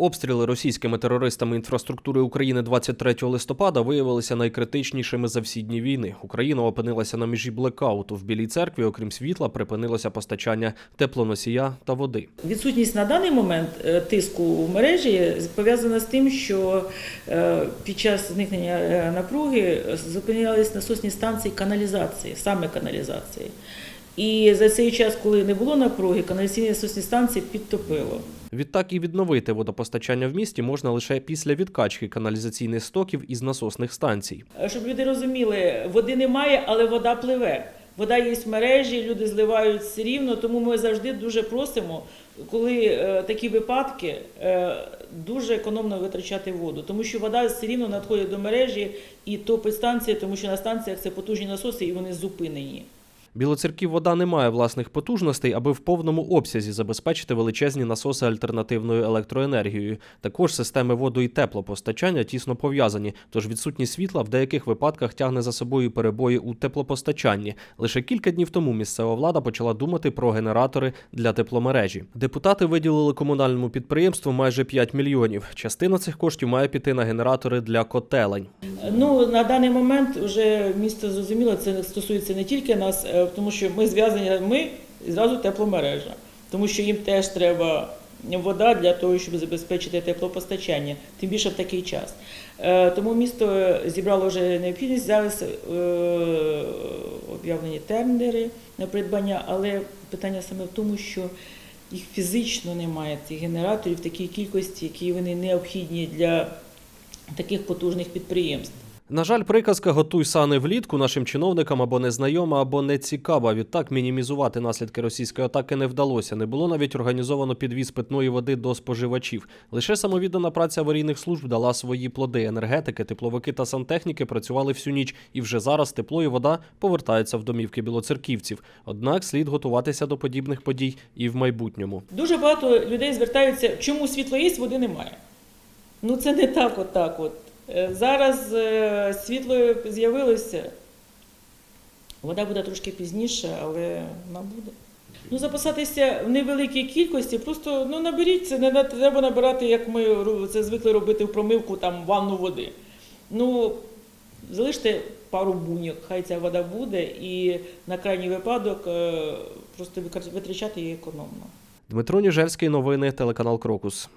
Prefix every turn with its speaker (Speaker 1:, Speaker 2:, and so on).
Speaker 1: Обстріли російськими терористами інфраструктури України 23 листопада виявилися найкритичнішими за всі дні війни. Україна опинилася на межі блекауту. В Білій церкві, окрім світла, припинилося постачання теплоносія та води.
Speaker 2: Відсутність на даний момент е, тиску в мережі пов'язана з тим, що е, під час зникнення е, напруги зупинялись насосні станції каналізації, саме каналізації. І за цей час, коли не було напруги, каналізаційні насосні станції підтопило.
Speaker 1: Відтак і відновити водопостачання в місті можна лише після відкачки каналізаційних стоків із насосних станцій.
Speaker 2: Щоб люди розуміли, води немає, але вода пливе. Вода є в мережі, люди зливають все рівно, тому ми завжди дуже просимо, коли е, такі випадки, е, дуже економно витрачати воду, тому що вода все рівно надходить до мережі і топить станції, тому що на станціях це потужні насоси і вони зупинені.
Speaker 1: Білоцерків вода не має власних потужностей, аби в повному обсязі забезпечити величезні насоси альтернативною електроенергією. Також системи воду і теплопостачання тісно пов'язані, тож відсутність світла в деяких випадках тягне за собою перебої у теплопостачанні. Лише кілька днів тому місцева влада почала думати про генератори для тепломережі. Депутати виділили комунальному підприємству майже 5 мільйонів. Частина цих коштів має піти на генератори для котелень.
Speaker 2: Ну на даний момент вже місто зрозуміло, це стосується не тільки нас, е, тому що ми зв'язані ми і зразу тепломережа, тому що їм теж треба вода для того, щоб забезпечити теплопостачання, тим більше в такий час. Е, Тому місто зібрало вже необхідність зараз е, об'явлені тендери на придбання, але питання саме в тому, що їх фізично немає цих генераторів в такій кількості, які вони необхідні для таких потужних підприємств.
Speaker 1: На жаль, приказка готуй сани влітку нашим чиновникам або незнайома, або не цікава. Відтак мінімізувати наслідки російської атаки не вдалося. Не було навіть організовано підвіз питної води до споживачів. Лише самовіддана праця аварійних служб дала свої плоди. Енергетики, тепловики та сантехніки працювали всю ніч, і вже зараз тепло і вода повертаються в домівки білоцерківців. Однак слід готуватися до подібних подій і в майбутньому.
Speaker 2: Дуже багато людей звертаються, чому світло є, води немає. Ну це не так, от от. Е, Зараз е, світло з'явилося. Вода буде трошки пізніше, але вона буде. Ну, запасатися в невеликій кількості, просто ну, наберіть це, не треба набирати, як ми це звикли робити в промивку, там ванну води. Ну, залиште пару буньок, хай ця вода буде, і на крайній випадок е, просто витрачати її економно.
Speaker 1: Дмитро Ніжельський, новини, телеканал Крокус.